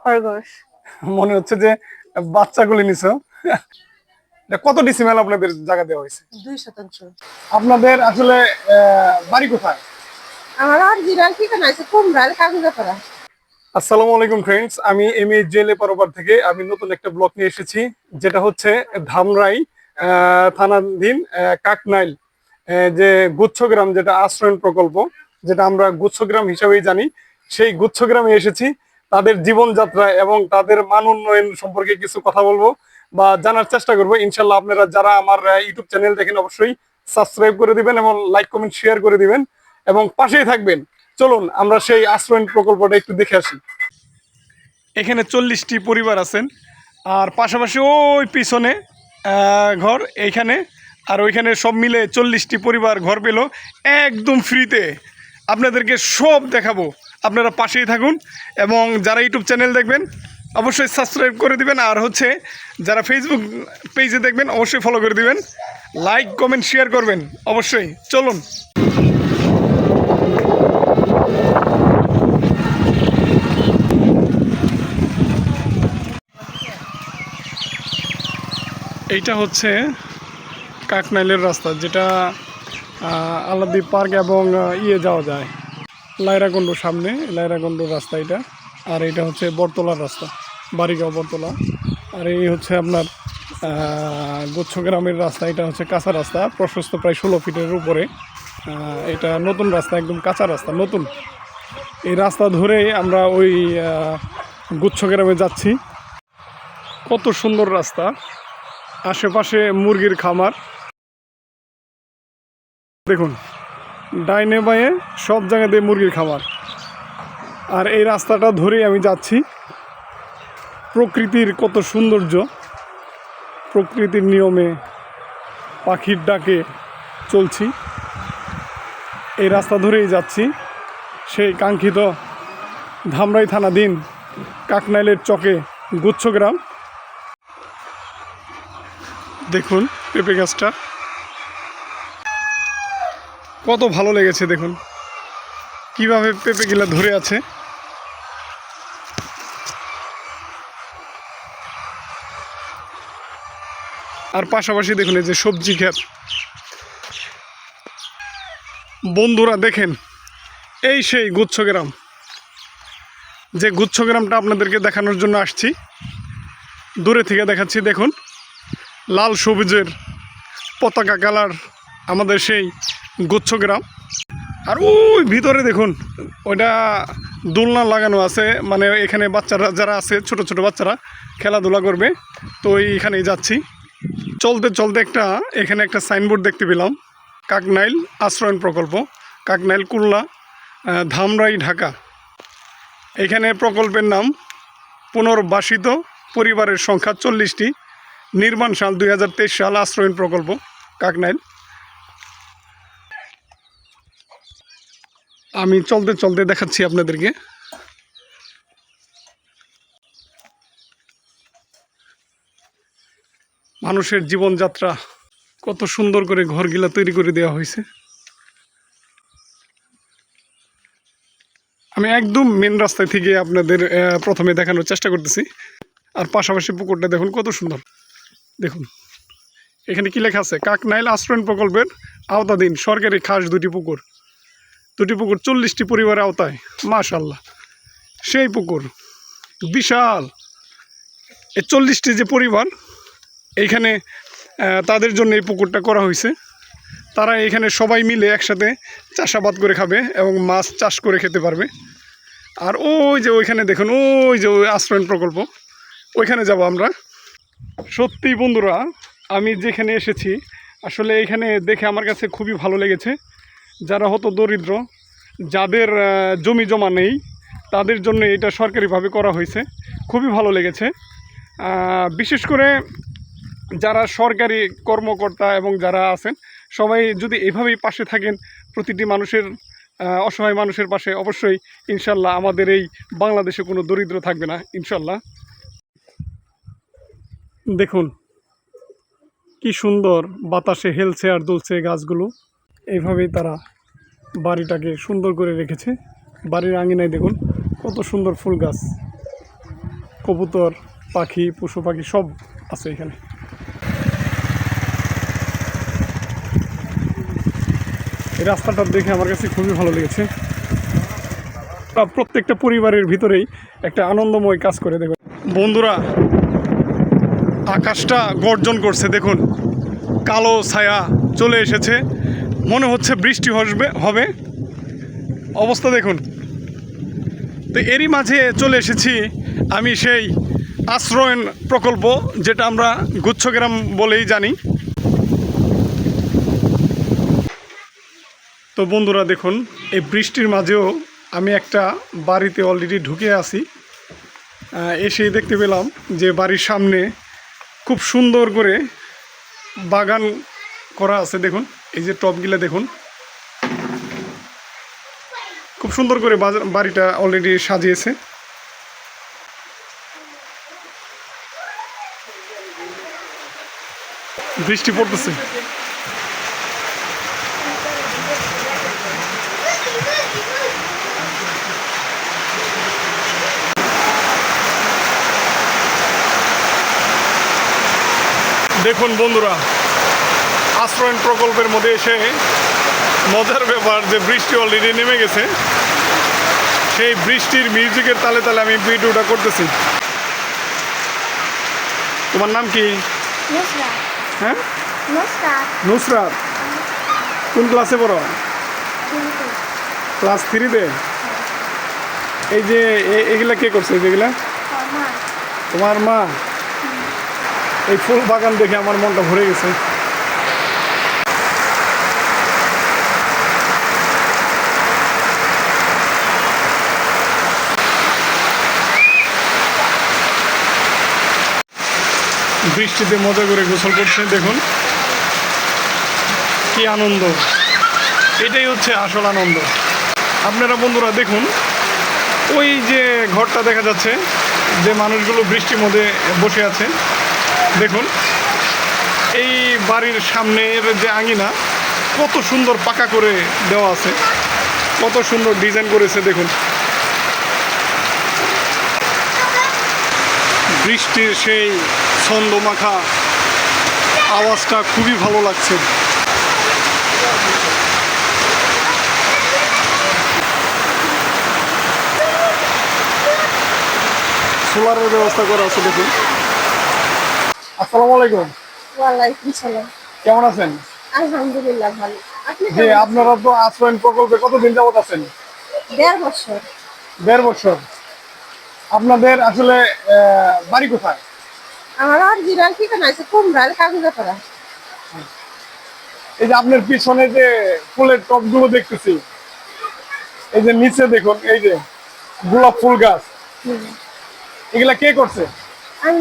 খরগোশ। মনে হচ্ছে যে বাচ্চাগুলি নিছো। কত ডিসিমেল আপনাদের জায়গা দেওয়া হয়েছে? দুই শতাংশ। আপনাদের আসলে বাড়ি কোথায়? আমার অরিজিনাল ঠিকানা আছে কুমড়ার কাগজাপাড়া। আসসালামু আলাইকুম ফ্রেন্ডস আমি এম এ জেলে পরবার থেকে আমি নতুন একটা ব্লগ নিয়ে এসেছি যেটা হচ্ছে ধামরাই আহ, থানাধীন কাকনাইল যে গুচ্ছগ্রাম যেটা আশ্রয়ণ প্রকল্প যেটা আমরা গুচ্ছগ্রাম হিসাবেই জানি। সেই গুচ্ছগ্রামে এসেছি তাদের জীবনযাত্রা এবং তাদের মান উন্নয়ন সম্পর্কে কিছু কথা বলব বা জানার চেষ্টা করব। ইনশাল্লাহ আপনারা যারা আমার ইউটিউব চ্যানেল দেখেন অবশ্যই সাবস্ক্রাইব করে দিবেন এবং লাইক কমেন্ট শেয়ার করে দিবেন এবং পাশেই থাকবেন। চলুন, আমরা সেই আশ্রয়ণ প্রকল্পটা একটু দেখে আসি। এখানে চল্লিশটি পরিবার আছেন, আর পাশাপাশি ওই পিছনে ঘর এইখানে, আর ওইখানে সব মিলে চল্লিশটি পরিবার ঘর পেল একদম ফ্রিতে আপনাদেরকে সব দেখাবো। আপনারা পাশেই থাকুন এবং যারা ইউটিউব চ্যানেল দেখবেন অবশ্যই সাবস্ক্রাইব করে দিবেন আর হচ্ছে যারা ফেসবুক পেজে দেখবেন অবশ্যই ফলো করে দিবেন। লাইক কমেন্ট শেয়ার করবেন অবশ্যই। চলুন। এইটা হচ্ছে কাকনাইলের রাস্তা যেটা আহ, আলাদ্দি পার্ক এবং ইয়ে যাওয়া যায়। লাইরাগন্ড সামনে লাইরাগন্ড রাস্তা এটা। আর এটা হচ্ছে বটতলার রাস্তা বাড়িগাঁও বটতলা। আর এই হচ্ছে আপনার গুচ্ছ গ্রামের রাস্তা, এটা হচ্ছে কাঁচা রাস্তা, প্রশস্ত প্রায় ষোলো ফিটের উপরে। এটা নতুন রাস্তা, একদম কাঁচা রাস্তা, নতুন। এই রাস্তা ধরেই আমরা ওই গুচ্ছ গ্রামে যাচ্ছি। কত সুন্দর রাস্তা, আশেপাশে মুরগির খামার। দেখুন ডাইনে বাঁয়ে সব জায়গাতে মুরগির খাবার আর এই রাস্তাটা ধরেই আমি যাচ্ছি। প্রকৃতির কত সৌন্দর্য, প্রকৃতির নিয়মে পাখির ডাকে চলছি। এই রাস্তা ধরেই যাচ্ছি। সেই কাঙ্ক্ষিত ধামরাই থানা দিন, কাকনাইলের চকে গুচ্ছগ্রাম দেখুন পেঁপে গাছটা। কত ভালো লেগেছে দেখুন। কীভাবে পেঁপে গিলা ধরে আছে। আর পাশাপাশি দেখুন এই যে সবজি ক্ষেত বন্ধুরা দেখেন, এই সেই গুচ্ছগ্রাম। যে গুচ্ছগ্রামটা আপনাদেরকে দেখানোর জন্য আসছি। দূরে থেকে দেখাচ্ছি, দেখুন। লাল সবুজের পতাকা কালার আমাদের সেই গুচ্ছগ্রাম আর ওই ভিতরে দেখুন, ওইটা দোলনা লাগানো আছে। মানে এখানে বাচ্চারা, যারা আছে, ছোট ছোট বাচ্চারা খেলাধুলা করবে। তো এইখানেই যাচ্ছি। চলতে চলতে একটা, এখানে একটা সাইনবোর্ড দেখতে পেলাম। কাকনাইল আশ্রয়ণ প্রকল্প। কাকনাইল, কুল্লা ধামরাই, ঢাকা। এখানে প্রকল্পের নাম পুনর্বাসিত পরিবারের সংখ্যা চল্লিশটি। নির্মাণ সাল দুই হাজার তেইশ সাল আশ্রয়ণ প্রকল্প, কাকনাইল। আমি চলতে চলতে দেখাচ্ছি আপনাদেরকে। মানুষের জীবনযাত্রা কত সুন্দর করে ঘরগুলা তৈরি করে দেওয়া হয়েছে। আমি একদম মেন রাস্তায় থেকে আপনাদের প্রথমে দেখানোর চেষ্টা করতেছি। আর পাশাপাশি পুকুরটা দেখুন কত সুন্দর। দেখুন, এখানে কি লেখা আছে? কাকনাইল আশ্রয়ণ প্রকল্পের আওতাধীন সরকারি খাস দুটি পুকুর। দুটি পুকুর, চল্লিশটি পরিবারের আওতায় মাশাল্লাহ সেই পুকুর, বিশাল। এই চল্লিশটি যে পরিবার, এইখানে তাদের জন্য এই পুকুরটা করা হয়েছে। তারা এখানে সবাই মিলে একসাথে চাষাবাদ করে খাবে এবং মাছ চাষ করে খেতে পারবে। আর ওই যে ওইখানে দেখুন, ওই যে ওই আশ্রয়ণ প্রকল্প, ওইখানে যাব আমরা। সত্যি বন্ধুরা, আমি যেখানে এসেছি, আসলে এখানে দেখে আমার কাছে খুবই ভালো লেগেছে। যারা হতো দরিদ্র, যাদের জমি জমা নেই, তাদের জন্য এটা সরকারিভাবে করা হয়েছে। খুবই ভালো লেগেছে। বিশেষ করে যারা সরকারি কর্মকর্তা এবং যারা আছেন, সবাই যদি এভাবেই পাশে থাকেন, প্রতিটি মানুষের অসহায় মানুষের পাশে, অবশ্যই ইনশাল্লাহ আমাদের এই বাংলাদেশে কোনো দরিদ্র থাকবে না, ইনশাল্লাহ। দেখুন, কি সুন্দর বাতাসে হেলছে আর দুলছে গাছগুলো। এইভাবেই তারা বাড়িটাকে সুন্দর করে রেখেছে। বাড়ির আঙিনায় দেখুন, কত সুন্দর ফুল গাছ। কবুতর, পাখি, পশু পাখি সব আছে এখানে। এই রাস্তাটা দেখে আমার কাছে খুবই ভালো লেগেছে। প্রত্যেকটা পরিবারের ভিতরেই একটা আনন্দময় কাজ করে দেখুন। বন্ধুরা, আকাশটা গর্জন করছে, দেখুন। কালো ছায়া চলে এসেছে। মনে হচ্ছে বৃষ্টি হসবে হবে। অবস্থা দেখুন। তো এরই মাঝে চলে এসেছি আমি সেই আশ্রয়ন প্রকল্প, যেটা আমরা গুচ্ছগ্রাম বলেই জানি। তো বন্ধুরা দেখুন, এই বৃষ্টির মাঝেও আমি একটা বাড়িতে অলরেডি ঢুকে আছি। এসেই দেখতে পেলাম যে বাড়ির সামনে খুব সুন্দর করে বাগান করা আছে, দেখুন। এই যে টপগুলো দেখুন। খুব সুন্দর করে বাড়িটা অলরেডি সাজিয়েছে। বৃষ্টি পড়তেছে। দেখুন বন্ধুরা আশ্রয়ণ প্রকল্পের মধ্যে এসে মজার ব্যাপার যে বৃষ্টি অলরেডি নেমে গেছে। সেই বৃষ্টির মিউজিকের তালে তালে আমি ভিডিওটা করতেছি। তোমার নাম কি? নুসরাত। হ্যাঁ? নুসরাত। কোন ক্লাসে পড়ো? ক্লাস থ্রিতে? এই যে এগুলা কে করছে যেগুলা? তোমার মা। এই ফুল বাগান দেখে আমার মনটা ভরে গেছে। বৃষ্টিতে মজা করে গোসল করছে দেখুন। কি আনন্দ। এটাই হচ্ছে আসল আনন্দ। আপনারা বন্ধুরা, দেখুন, ওই যে ঘরটা দেখা যাচ্ছে, যে মানুষগুলো বৃষ্টির মধ্যে বসে আছে, দেখুন, এই বাড়ির সামনের যে আঙিনা, কত সুন্দর পাকা করে দেওয়া আছে, কত সুন্দর ডিজাইন করেছে, দেখুন। বৃষ্টির সেই ছন্দমাখা আওয়াজটা খুবই ভালো লাগছে। সোলারের ব্যবস্থা করা আছে দেখুন। আসসালামু আলাইকুম। ওয়ালাইকুম সালাম। কেমন আছেন? আলহামদুলিল্লাহ ভালো। আপনি কেমন আপনারা তো আশ্রয়ণ প্রকল্পে কতদিন যাবত আছেন? দেড় বছর। দেড় বছর। আপনাদের আসলে বাড়ি কোথায়? আমার অরিজিনাল ঠিকানা আছে কুমড়াল কাগজে করা এই যে আপনার পিছনে যে ফুলের টপগুলো দেখতেছি এই যে নিচে দেখুন এই যে গোলাপ ফুল গাছ এগুলা কে করছে? আমি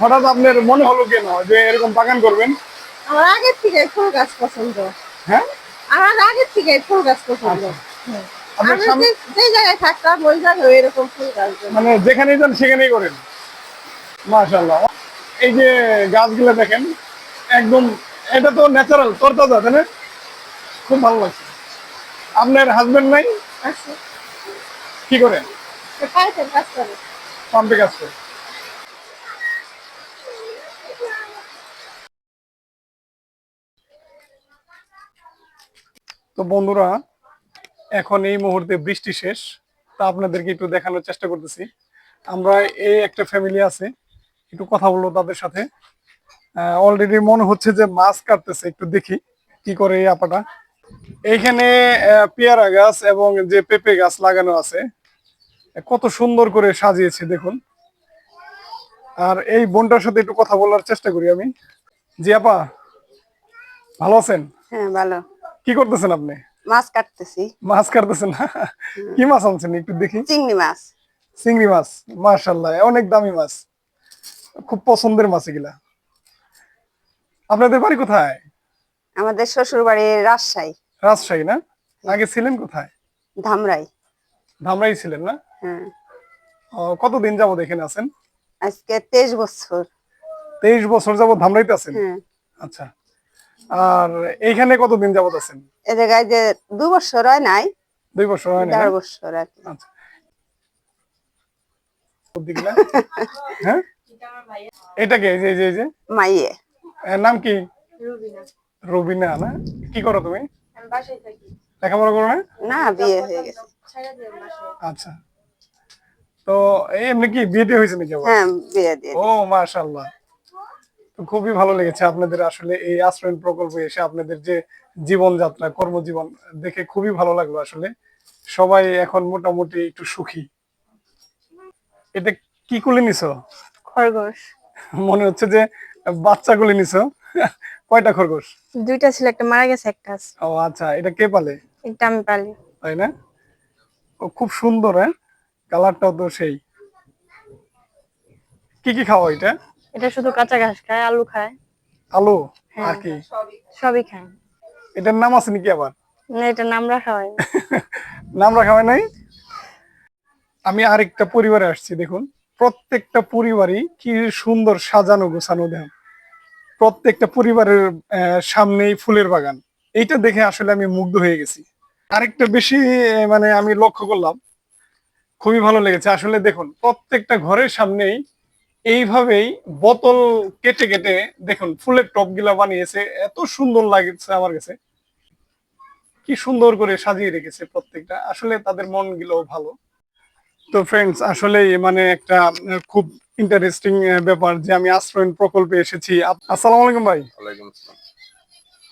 হঠাৎ আপনার মনে হলো কেন যে এরকম বাগান করবেন? আমার আগের থেকে ফুল গাছ পছন্দ। হ্যাঁ? আমার আগের থেকে ফুল গাছ পছন্দ। আমি যে- জায়গায় থাকতাম ওই জায়গায় এরকম ফুল গাছ। মানে যেখানেই যান সেখানেই করেন। মাশাল্লাহ এই যে গাছগুলো দেখেন একদম এটা তো ন্যাচারাল তরতাজা তাই না? খুব ভালো লাগছে। আপনার হাজবেন্ড নাই? কি করেন? পাম্পে কাজ করে। তো বন্ধুরা এখন এই মুহূর্তে বৃষ্টি শেষ। তা আপনাদেরকে একটু দেখানোর চেষ্টা করতেছি। আমরা এই একটা ফ্যামিলি আছে। একটু কথা বলব তাদের সাথে। অলরেডি মনে হচ্ছে যে মাছ কাটতেছে একটু দেখি কি করে এই আপাটা। এইখানে পেয়ারা গাছ এবং যে পেঁপে গাছ লাগানো আছে কত সুন্দর করে সাজিয়েছে দেখুন। আর এই বোনটার সাথে একটু কথা বলার চেষ্টা করি আমি। জি আপা ভালো আছেন? হ্যাঁ ভালো। কি করতেছেন আপনি? মাছ কাটতেছি। মাছ কাটতেছেন? কি মাছ আনছেন? একটু দেখি। চিংড়ি মাছ। চিংড়ি মাছ মার্শাল্লাহ অনেক দামি মাছ। খুব পছন্দের মাছ এগুলা। আপনাদের বাড়ি কোথায়? আমাদের শ্বশুর বাড়ি রাজশাহী। রাজশাহী না? আগে ছিলেন কোথায়? ধামরাই। ধামরাই ছিলেন না? হ্যাঁ। ও, কতদিন যাবত এখানে আছেন? আজকে তেইশ বছর। তেইশ বছর যাবত ধামরাইতে আছেন? হ্যাঁ। আচ্ছা। আর এইখানে কতদিন যাবত আছেন? এই জায়গায় যে দু বছর হয় নাই। দুই বছর হয় না? দেড় বছর আর কি। আচ্ছা। দিকে না হ্যাঁ? এটা কে এই যে এই যে যে। মাইয়ে। এর নাম কি? রুবিনা। রবিনা না? কি করো তুমি? আমি বাসায় থাকি। লেখাপড়া করো না? না বিয়ে হয়ে গেছে। আচ্ছা। তো এমনি কি হয়েছে নাকি হ্যাঁ বিয়ে দিয়ে ও মাশাল্লাহ তো খুবই ভালো লেগেছে আপনাদের আসলে এই আশ্রয়ণ প্রকল্পে এসে আপনাদের যে জীবনযাত্রা কর্মজীবন দেখে খুবই ভালো লাগল আসলে। সবাই এখন মোটামুটি একটু সুখী। এটা কি কুলে নিছো? খরগোশ। মনে হচ্ছে যে বাচ্চা কুলে নিছো। কয়টা খরগোশ? দুইটা ছিল একটা মারা গেছে একটা আছে। ও আচ্ছা এটা কে পালে? একটা আমি পালি। তাই না? ও খুব সুন্দর হ্যাঁ? কালারটাও তো সেই। কি কি খাওয়া এটা? এটা শুধু কাঁচা ঘাস খায় আলু খায়। আলু? হ্যাঁ। আর কি? সবই খায়। এটার নাম আছে নাকি আবার? না এটা নাম রাখা হয় নাম রাখা হয় নাই? আমি আরেকটা পরিবারে আসছি দেখুন। প্রত্যেকটা পরিবারই কি সুন্দর সাজানো গোছানো দেন। প্রত্যেকটা পরিবারের সামনেই ফুলের বাগান। এইটা দেখে আসলে আমি মুগ্ধ হয়ে গেছি। আরেকটা বেশি মানে আমি লক্ষ্য করলাম, খুবই ভালো লেগেছে। আসলে দেখুন, প্রত্যেকটা ঘরের সামনেই এইভাবেই বোতল কেটে কেটে দেখুন, ফুলের টপগুলা বানিয়েছে। এত সুন্দর লাগছে আমার কাছে। কি সুন্দর করে সাজিয়ে রেখেছে প্রত্যেকটা। আসলে তাদের মনগুলো ভালো। তো ফ্রেন্ডস আসলে মানে একটা খুব ইন্টারেস্টিং ব্যাপার যে আমি আশ্রয়ন প্রকল্পে এসেছি। আসসালামু আলাইকুম ভাই। ওয়ালাইকুম আসসালাম।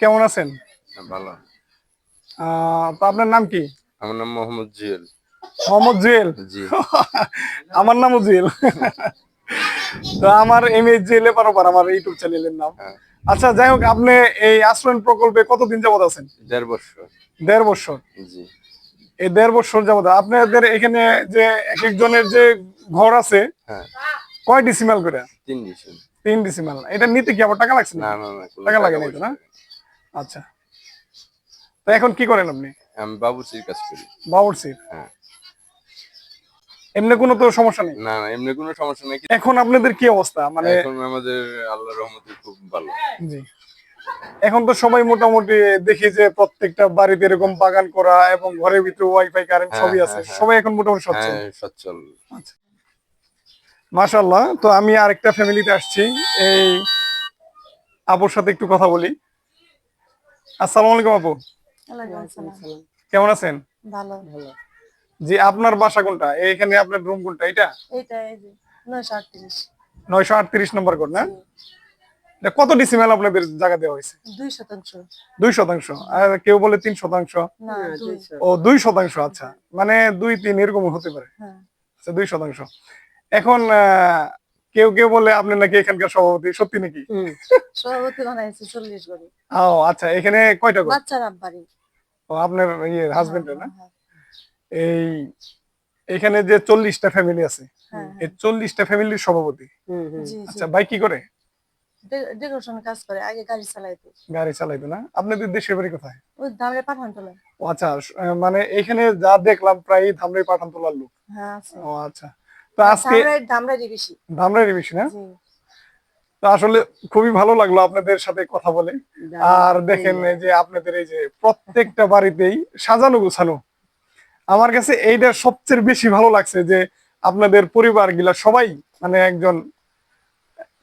কেমন আছেন? হ্যাঁ, ভালো। আপনার নাম কি? আমার নাম মোহাম্মদ জুয়েল। মোহাম্মদ জুয়েল? জি। আমার নামও জুয়েল। তো আমার এম এ জুয়েলে পারোবার আমার ইউটিউব চ্যানেলের নাম। হ্যাঁ। আচ্ছা যাই হোক আপনি এই আশ্রয়ন প্রকল্পে কতদিন যাবত আছেন? দেড় বছর। দেড় বছর। জি। এই দেড় বছর যাবত। আপনাদের এখানে যে এক একজনের যে ঘর আছে হ্যাঁ। কয় ডিসিমাল করে? তিন ডিসেন তিন ডিসিমাল এটা নিতে কি আবার টাকা লাগছে না? না না না টাকা লাগে পয়সা না? আচ্ছা। তো এখন কি করেন আপনি? না। আমি বাবুর্চির কাজ করি। বাবুরসি হ্যাঁ। এমনি কোনো তো সমস্যা নেই? না না এমনি কোনো সমস্যা নেই। এখন আপনাদের কি অবস্থা? মানে এখন আমাদের আল্লাহর রহমতে খুব ভালো। জি। এখন তো সবাই মোটামুটি দেখি যে প্রত্যেকটা বাড়িতে এরকম বাগান করা এবং ঘরের ভিতরে ওয়াইফাই কারেন্ট হ্যাঁ, সবই হ্যাঁ, আছে। হ্যাঁ। সবাই এখন মোটামুটি সচ্ছল। হ্যাঁ সচ্ছল মাশাল্লাহ তো আমি আরেকটা ফ্যামিলিতে আসছি। এই আপুর সাথে একটু কথা বলি। আসসালামু আলাইকুম আপু। কেমন আছেন? ভালো। জি আপনার বাসা কোনটা? এইখানে আপনার রুম কোনটা? এটা আটত্রিশ। নয়শো আটত্রিশ নম্বর কোড না? এটা কত ডিসিমেল আপনাদের জায়গা দেওয়া হয়েছে? দুই শতাংশ। দুই শতাংশ। আর কেউ বলে তিন শতাংশ? ও দুই শতাংশ আচ্ছা। মানে দুই তিন এরকম হতে পারে। হ্যাঁ। আচ্ছা দুই শতাংশ। এখন কেউ কেউ বলে আপনি নাকি এখানকার সভাপতি সত্যি নাকি? সভাপতি বানাইছে চল্লিশ করে ও আচ্ছা এখানে কয়টা ঘর বাচ্চার আব্বারি। ও আপনার ইয়ে হাজবেন্ডের না? হ্যাঁ, এই এখানে যে চল্লিশটা ফ্যামিলি আছে হ্যাঁ এই চল্লিশটা ফ্যামিলির সভাপতি। আচ্ছা ভাই কি করে? ডেকোরেশন কাজ করে আগে গাড়ি চালাইতো। গাড়ি চালাইতো না? আপনাদের দেশের বাড়ি কোথায়? ওই দামরে পাঠান তোলা ও আচ্ছা মানে এখানে যা দেখলাম প্রায় ধামরাই পাঠান তোলার লোক। হ্যাঁ ও আচ্ছা। তো আজকে বেশি বেশি না তো আসলে খুবই ভালো লাগল আপনাদের সাথে কথা বলে। আর দেখেন এই যে আপনাদের এই যে প্রত্যেকটা বাড়িতেই সাজানো গোছানো। আমার কাছে এইটা সবচেয়ে বেশি ভালো লাগছে যে আপনাদের পরিবার গিলা সবাই মানে একজন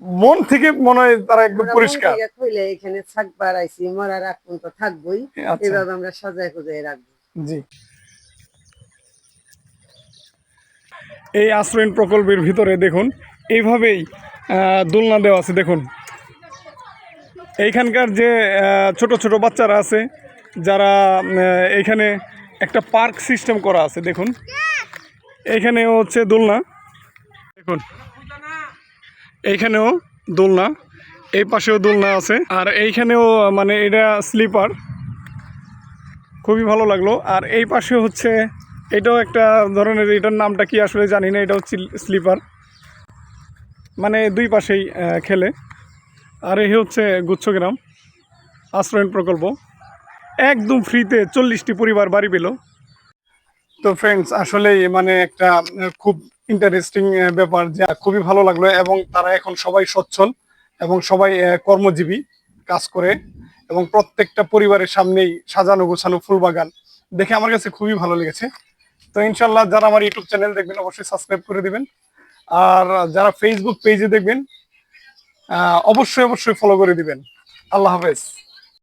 মন থেকে মনে হয় তারা একদম পরিষ্কার। কইলে এখানে থাকবার আইছি মরার আগ পর্যন্ত থাকবোই। আচ্ছা। এভাবে আমরা সাজায় খুঁজে রাখব। জি। এই আশ্রয়ণ প্রকল্পের ভিতরে দেখুন এইভাবেই দোলনা দেওয়া আছে দেখুন। এইখানকার যে ছোট ছোট বাচ্চারা আছে যারা এখানে একটা পার্ক সিস্টেম করা আছে দেখুন। এইখানে হচ্ছে দোলনা। দেখুন এইখানেও দোলনা, এই পাশেও দোলনা আছে। আর এইখানেও মানে এটা স্লিপার। খুবই ভালো লাগল। আর এই পাশে হচ্ছে, এটাও একটা ধরনের, এটার নামটা কি আসলে জানি না এটা হচ্ছে স্লিপার। মানে দুই পাশেই খেলে। আর এই হচ্ছে গুচ্ছগ্রাম, আশ্রয়ণ প্রকল্প। একদম ফ্রিতে চল্লিশটি পরিবার বাড়ি পেল। তো ফ্রেন্ডস আসলে মানে একটা খুব ইন্টারেস্টিং ব্যাপার যে খুবই ভালো লাগল এবং তারা এখন সবাই সচ্ছল এবং সবাই কর্মজীবী কাজ করে এবং প্রত্যেকটা পরিবারের সামনেই সাজানো গোছানো ফুল বাগান দেখে আমার কাছে খুবই ভালো লেগেছে। তো ইনশাল্লাহ যারা আমার ইউটিউব চ্যানেল দেখবেন অবশ্যই সাবস্ক্রাইব করে দিবেন। আর যারা ফেসবুক পেজে দেখবেন অবশ্যই অবশ্যই ফলো করে দিবেন। আল্লাহ হাফেজ।